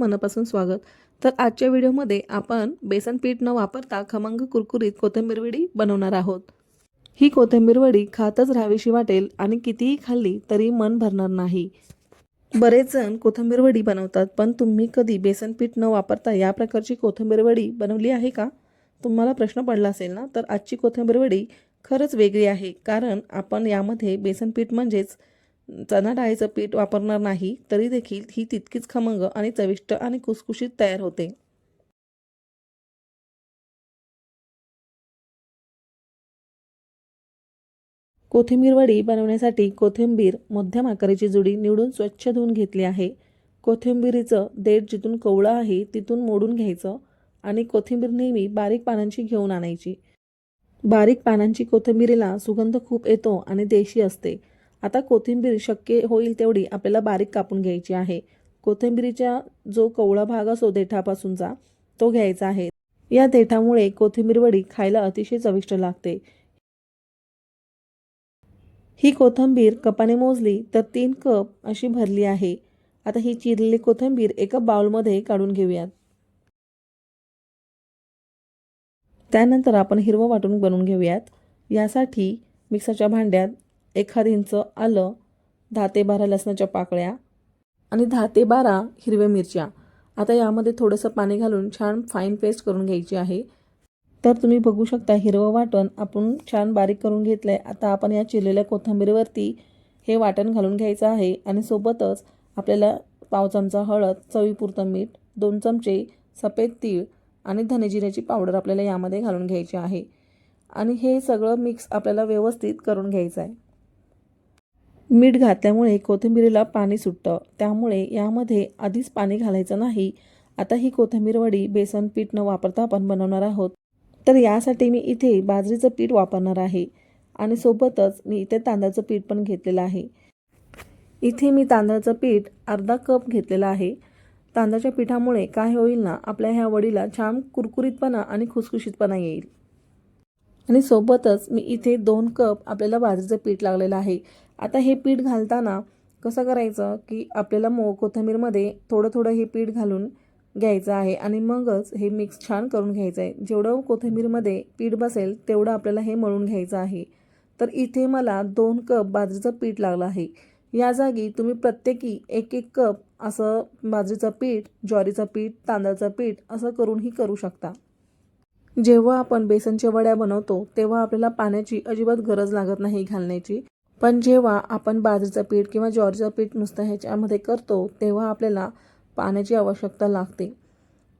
मनापासून स्वागत. तर आजच्या व्हिडिओमध्ये आपण बेसन पीठ न वापरता खमंग कुरकुरीत कोथिंबीर वडी बनवणार आहोत. ही कोथिंबीर वडी खातच राहावीशी वाटेल आणि कितीही खाल्ली तरी मन भरणार नाही. बरेच जण कोथिंबीर वडी बनवतात पण तुम्ही कधी बेसन पीठ न वापरता या प्रकारची कोथिंबीर वडी बनवली आहे का? तुम्हाला प्रश्न पडला असेल ना? तर आजची कोथिंबीर वडी खरंच वेगळी आहे कारण आपण यामध्ये बेसन पीठ म्हणजेच चणा डाळीचं पीठ वापरणार नाही तरी देखील ही तितकीच खमंग आणि चविष्ट आणि कुसकुशीत तयार होते. कोथिंबीर वडी बनवण्यासाठी कोथिंबीर मध्यम आकाराची जुडी निवडून स्वच्छ धुवून घेतली आहे. कोथिंबीरीचं देठ जिथून कवळं आहे तिथून मोडून घ्यायचं आणि कोथिंबीर नेहमी बारीक पानांची घेऊन आणायची. बारीक पानांची कोथिंबीरीला सुगंध खूप येतो आणि देशी असते. आता कोथिंबीर शक्य होईल तेवढी आपल्याला बारीक कापून घ्यायची आहे. कोथिंबीरीचा जो कवळा भाग असो देठापासूनचा तो घ्यायचा आहे. या देठामुळे कोथिंबीर वडी खायला अतिशय चविष्ट लागते. ही कोथिंबीर कपाने मोजली तर तीन कप अशी भरली आहे. आता ही चिरलेली कोथिंबीर एका बाउलमध्ये काढून घेऊयात. त्यानंतर आपण हिरवं वाटून बनवून घेऊयात. यासाठी मिक्सरच्या भांड्यात एखाद इंच आलं दहा ते बारा लसणाच्या पाकळ्या आणि दहा ते बारा हिरव्या मिरच्या. आता यामध्ये थोडंसं पाणी घालून छान फाईन पेस्ट करून घ्यायची आहे. तर तुम्ही बघू शकता हिरवं वाटण आपण छान बारीक करून घेतलं आहे आता आपण या चिरलेल्या कोथिंबीरवरती हे वाटण घालून घ्यायचं आहे आणि सोबतच आपल्याला पाव चमचा हळद चवीपुरतं मीठ दोन चमचे सफेद तीळ आणि धनेजिऱ्याची पावडर आपल्याला यामध्ये घालून घ्यायची आहे. आणि हे सगळं मिक्स आपल्याला व्यवस्थित करून घ्यायचं आहे. मीठ घातल्यामुळे कोथिंबीरीला पाणी सुटतं. त्यामुळे यामध्ये आधीच पाणी घालायचं नाही. आता ही कोथिंबीर वडी बेसन पीठ न वापरता आपण बनवणार आहोत. तर यासाठी मी इथे बाजरीचं पीठ वापरणार आहे आणि सोबतच मी इथे तांदळाचं पीठ पण घेतलेलं आहे. इथे मी तांदळाचं पीठ अर्धा कप घेतलेलं आहे. तांदळाच्या पिठामुळे काय होईल ना आपल्या ह्या वडीला छान कुरकुरीतपणा आणि खुसखुशीतपणा येईल. आणि सोबतच मी इथे दोन कप आपल्याला बाजरीचं पीठ लागलेलं आहे. आता हे पीठ घालताना कसं करायचं की आपल्याला मो कोथिंबीरमध्ये थोडं थोडं हे पीठ घालून घ्यायचं आहे आणि मगच हे मिक्स छान करून घ्यायचं आहे. जेवढं कोथिंबीरमध्ये पीठ बसेल तेवढं आपल्याला हे मळून घ्यायचं आहे. तर इथे मला दोन कप बाजरीचं पीठ लागलं आहे. या जागी तुम्ही प्रत्येकी एक एक कप असं बाजरीचं पीठ ज्वारीचं पीठ तांदळाचं पीठ असं करूनही करू शकता. जेव्हा आपण बेसनच्या वड्या बनवतो तेव्हा आपल्याला पाण्याची अजिबात गरज लागत नाही घालण्याची. पण जेव्हा आपण बाजरीचं पीठ किंवा ज्वारीचं पीठ नुसतं ह्याच्यामध्ये करतो तेव्हा आपल्याला पाण्याची आवश्यकता लागते.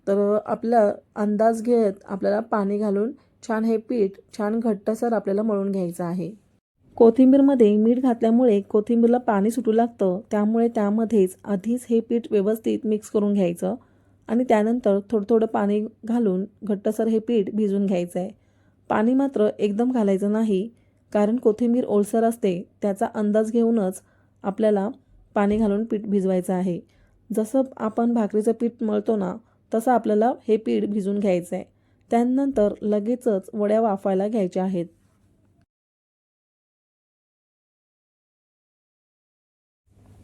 तर आपला अंदाज घेत आपल्याला पाणी घालून छान हे पीठ छान घट्टसर आपल्याला मळून घ्यायचं आहे. कोथिंबीरमध्ये मीठ घातल्यामुळे कोथिंबीरला पाणी सुटू लागतं त्यामुळे त्यामध्येच आधीच हे पीठ व्यवस्थित मिक्स करून घ्यायचं आणि त्यानंतर थोडं थोडं पाणी घालून घट्टसर हे पीठ भिजून घ्यायचं आहे पाणी मात्र एकदम घालायचं नाही कारण कोथिंबीर ओलसर असते त्याचा अंदाज घेऊनच आपल्याला पाणी घालून पीठ भिजवायचं आहे. जसं आपण भाकरीचं पीठ मळतो ना तसं आपल्याला हे पीठ भिजून घ्यायचं आहे त्यानंतर लगेचच वड्या वाफायला घ्यायच्या आहेत.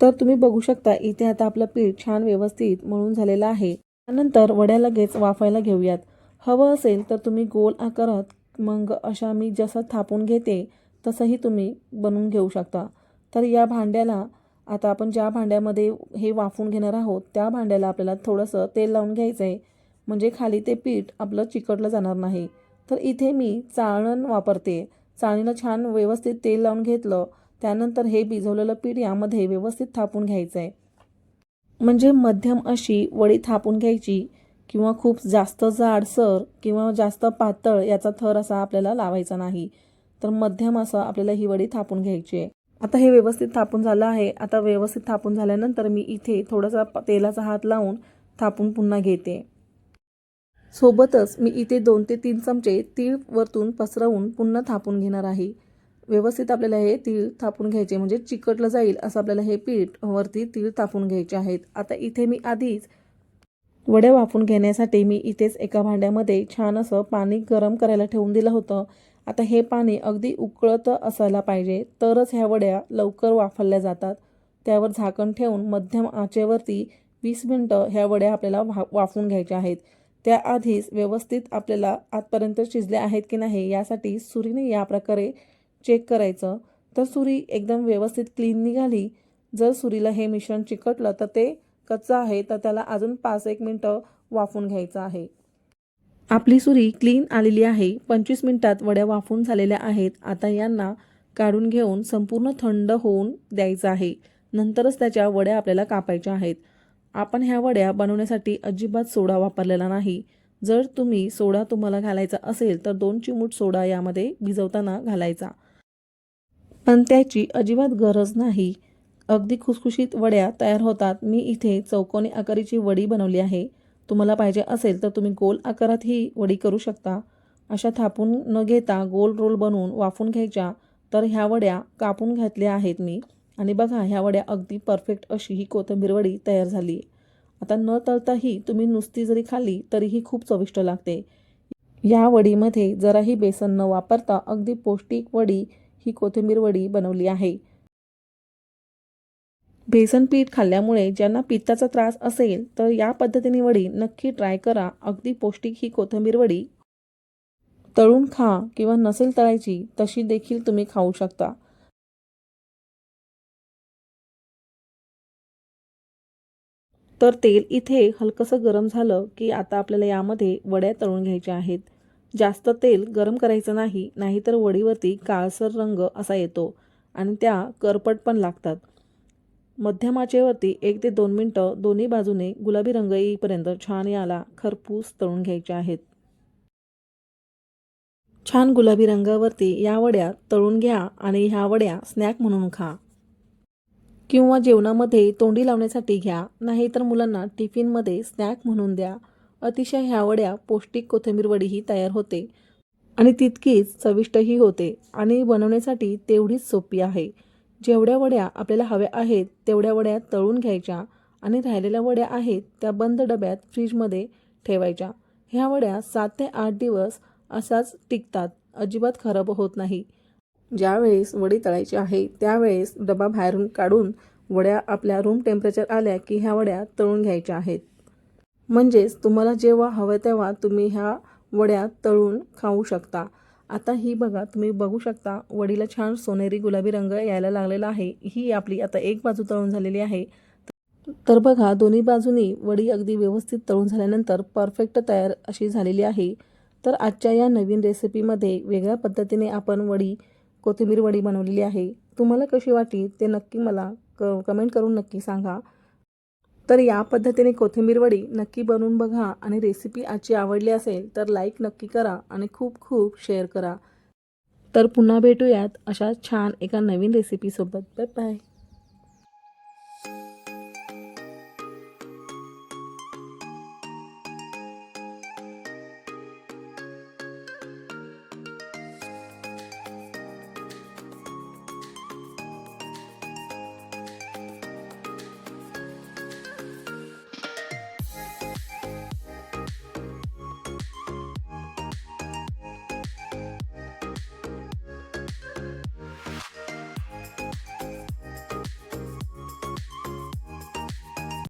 तर तुम्ही बघू शकता इथे आता आपलं पीठ छान व्यवस्थित मळून झालेलं आहे. त्यानंतर वड्या लगेच वाफायला घेऊयात. हवं असेल तर तुम्ही गोल आकारात मग अशा मी जसं थापून घेते तसंही तुम्ही बनवून घेऊ शकता. तर या भांड्याला आता आपण ज्या भांड्यामध्ये हे वाफून घेणार आहोत त्या भांड्याला आपल्याला थोडंसं तेल लावून घ्यायचं आहे म्हणजे खाली ते पीठ आपलं चिकटलं जाणार नाही. तर इथे मी चाळण वापरते. चाळणीला छान व्यवस्थित तेल लावून घेतलं. त्यानंतर हे भिजवलेलं पीठ यामध्ये व्यवस्थित थापून घ्यायचं आहे म्हणजे मध्यम अशी वडी थापून घ्यायची किंवा खूप जास्त जाडसर किंवा जास्त पातळ याचा थर असा आपल्याला लावायचा नाही. तर मध्यम असं आपल्याला ही वडी थापून घ्यायची आहे. आता हे व्यवस्थित थापून झालं आहे. आता व्यवस्थित थापून झाल्यानंतर मी इथे थोडासा तेलाचा हात लावून थापून पुन्हा घेते. सोबतच मी इथे दोन ते तीन चमचे तीळ वरतून पसरवून पुन्हा थापून घेणार आहे. व्यवस्थित आपल्याला हे तीळ थापून घ्यायचे म्हणजे चिकटलं जाईल असं आपल्याला हे पीठ वरती तीळ थापून घ्यायचे आहेत. आता इथे मी आधीच वड्या वाफून घेण्यासाठी मी इथेच एका भांड्यामध्ये छान असं पाणी गरम करायला ठेवून दिलं होतं. आता हे पाणी अगदी उकळत असायला पाहिजे तरच ह्या वड्या लवकर वाफरल्या जातात. त्यावर झाकण ठेवून मध्यम आचेवरती वीस मिनटं ह्या वड्या आपल्याला वा वाफवून घ्यायच्या आहेत. त्याआधीच व्यवस्थित आपल्याला आतपर्यंत शिजल्या आहेत की नाही यासाठी सुरीने या प्रकारे चेक करायचं. तर सुरी एकदम व्यवस्थित क्लीन निघाली. जर सुरीला हे मिश्रण चिकटलं तर ते कच्चं आहे तर त्याला अजून पाच एक मिनटं वाफून घ्यायचं आहे. आपली सुरी क्लीन आलेली आहे. पंचवीस मिनिटात वड्या वाफून झालेल्या आहेत. आता यांना काढून घेऊन संपूर्ण थंड होऊन द्यायचं आहे. नंतरच त्याच्या वड्या आपल्याला कापायच्या आहेत. आपण ह्या वड्या बनवण्यासाठी अजिबात सोडा वापरलेला नाही. जर तुम्ही सोडा तुम्हाला घालायचा असेल तर दोन चिमूट सोडा यामध्ये भिजवताना घालायचा. पण त्याची अजिबात गरज नाही. अगदी खुसखुशीत वड्या तयार होतात. मी इथे चौकोनी आकारीची वडी बनवली आहे. तुम्हाला पाहिजे असेल तर तुम्ही गोल आकारात ही वडी करू शकता. अशा थापून न घेता गोल रोल बनवून वाफून घ्यायच्या. तर ह्या वड्या कापून घातल्या आहेत मी. आणि बघा ह्या वड्या अगदी परफेक्ट अशी ही कोथिंबीर वडी तयार झाली. आता न तळताही तुम्ही नुसती जरी खाल्ली तरीही खूप चविष्ट लागते. या वडीमध्ये जराही बेसन न वापरता अगदी पौष्टिक वडी ही कोथिंबीर वडी बनवली आहे. बेसन पीठ खाल्ल्यामुळे ज्यांना पित्ताचा त्रास असेल तर या पद्धतीने वडी नक्की ट्राय करा. अगदी पौष्टिक ही कोथिंबीर वडी. तळून खा किंवा नसेल तळायची तशी देखील तुम्ही खाऊ शकता. तर तेल इथे हलकंसं गरम झालं की आता आपल्याला यामध्ये वड्या तळून घ्यायच्या आहेत. जास्त तेल गरम करायचं नाही नाहीतर वडीवरती काळसर रंग असा येतो आणि त्या करपट पण लागतात. मध्यमाचेवरती एक ते दोन मिनटं दोन्ही बाजूने गुलाबी रंग येईपर्यंत छान याला खरपूस तळून घ्यायचे आहेत. छान गुलाबी रंगावरती या वड्या तळून घ्या आणि ह्या वड्या स्नॅक म्हणून खा. किंवा जेवणामध्ये तोंडी लावण्यासाठी घ्या नाहीतर मुलांना टिफिनमध्ये स्नॅक म्हणून द्या. अतिशय ह्या वड्या पौष्टिक कोथिंबीर वडीही तयार होते आणि तितकीच चविष्टही होते आणि बनवण्यासाठी तेवढीच सोपी आहे. जेवढ्या वड्या आपल्याला हव्या आहेत तेवढ्या वड्या तळून घ्यायच्या आणि राहिलेल्या वड्या आहेत त्या बंद डब्यात फ्रीजमध्ये ठेवायच्या. ह्या वड्या सात ते आठ दिवस असाच टिकतात. अजिबात खराब होत नाही. ज्यावेळेस वडी तळायची आहे त्यावेळेस डबा बाहेरून काढून वड्या आपल्या रूम टेम्परेचर आल्या की ह्या वड्या तळून घ्यायच्या आहेत. म्हणजेच तुम्हाला जेव्हा हवं तेव्हा तुम्ही ह्या वड्या तळून खाऊ शकता. आता ही बघा तुम्ही बघू शकता वडीला छान सोनेरी गुलाबी रंग यायला लागलेला आहे. ही आपली आता एक बाजू तळून झालेली आहे. तर बघा दोन्ही बाजूनी वडी अगदी व्यवस्थित तळून झाल्यानंतर परफेक्ट तयार अशी झालेली आहे. तर आजच्या या नवीन रेसिपीमध्ये वेगळ्या पद्धतीने आपण वडी कोथिंबीर वडी बनवलेली आहे. तुम्हाला कशी वाटली ते नक्की मला क कमेंट करून नक्की सांगा. तर या पद्धतीने कोथिंबीर वडी नक्की बनवून बघा आणि रेसिपी आजची आवडली असेल तर लाईक नक्की करा आणि खूप खूप शेअर करा. तर पुन्हा भेटूयात अशा छान एका नवीन रेसिपीसोबत बाय बाय